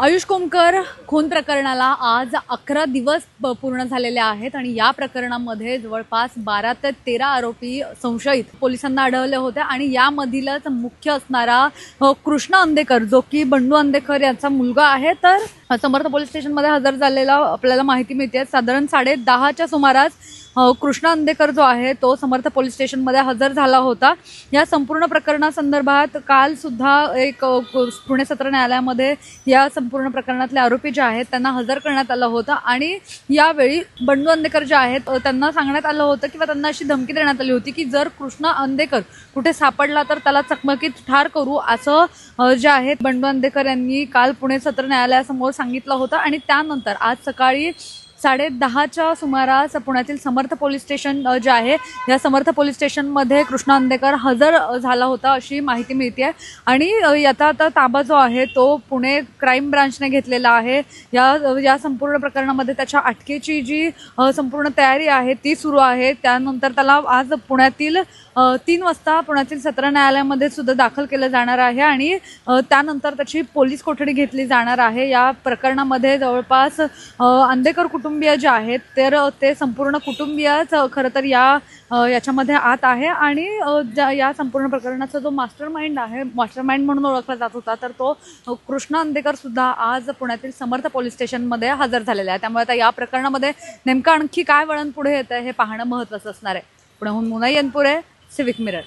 आयुष कोमकर खून प्रकरणाला आज अकरा दिवस प- पूर्ण झालेले आहेत आणि या प्रकरणामध्ये जवळपास बारा ते तेरा आरोपी संशयित पोलिसांना आढळले होते आणि यामधीलच मुख्य असणारा कृष्णा कृष्ण अंदेकर जो की बंडू अंदेकर यांचा मुलगा आहे. तर समर्थ पोलीस स्टेशनमध्ये हजर झालेला आपल्याला माहिती मिळते. साधारण साडे दहाच्या सुमारास कृष्ण अंदेकर जो आहे तो समर्थ पोलीस स्टेशनमध्ये हजर झाला होता. या संपूर्ण प्रकरणासंदर्भात कालसुद्धा एक पुणे सत्र न्यायालयामध्ये या संपूर्ण प्रकरणातले आरोपी जे आहेत त्यांना हजर करण्यात आलं होतं. आणि यावेळी बंडू अंदेकर जे आहेत त्यांना सांगण्यात आलं होतं किंवा त्यांना अशी धमकी देण्यात आली होती की जर कृष्ण अंदेकर कुठे सापडला तर त्याला चकमकीत ठार करू असं जे आहेत बंडू अंदेकर यांनी काल पुणे सत्र न्यायालयासमोर सांगितलं होतं. आणि त्यानंतर आज सकाळी साडे दहाच्या सुमारास पुण्यातील समर्थ पोलीस स्टेशन जे आहे या समर्थ पोलीस स्टेशनमध्ये कृष्णा अंदेकर हजर झाला होता अशी माहिती मिळते आहे आणि याचा आता ताबा जो आहे तो पुणे क्राईम ब्रांचने घेतलेला आहे. या या संपूर्ण प्रकरणामध्ये त्याच्या अटकेची जी संपूर्ण तयारी आहे ती सुरू आहे. त्यानंतर त्याला आज पुण्यातील तीन वाजता पुण्यातील सत्र न्यायालयामध्ये सुद्धा दाखल केलं जाणार आहे आणि त्यानंतर त्याची पोलीस कोठडी घेतली जाणार आहे. या प्रकरणामध्ये जवळपास अंदेकर कुटुंब कुटुंबीय जे आहेत तर ते संपूर्ण कुटुंबीयच खरं तर या याच्यामध्ये आत आहे आणि ज्या- या संपूर्ण प्रकरणाचा जो मास्टर माइंड आहे मास्टर माइंड म्हणून ओळखला जात होता तर तो कृष्णा अंदेकर सुद्धा आज पुण्यातील समर्थ पोलीस स्टेशनमध्ये हजर झालेला आहे. त्यामुळे आता या प्रकरणामध्ये नेमकं आणखी काय वळण पुढे येतं हे पाहणं महत्त्वाचं असणार आहे. पुण्याहून मुनाई अनपुरे सिविक मिरर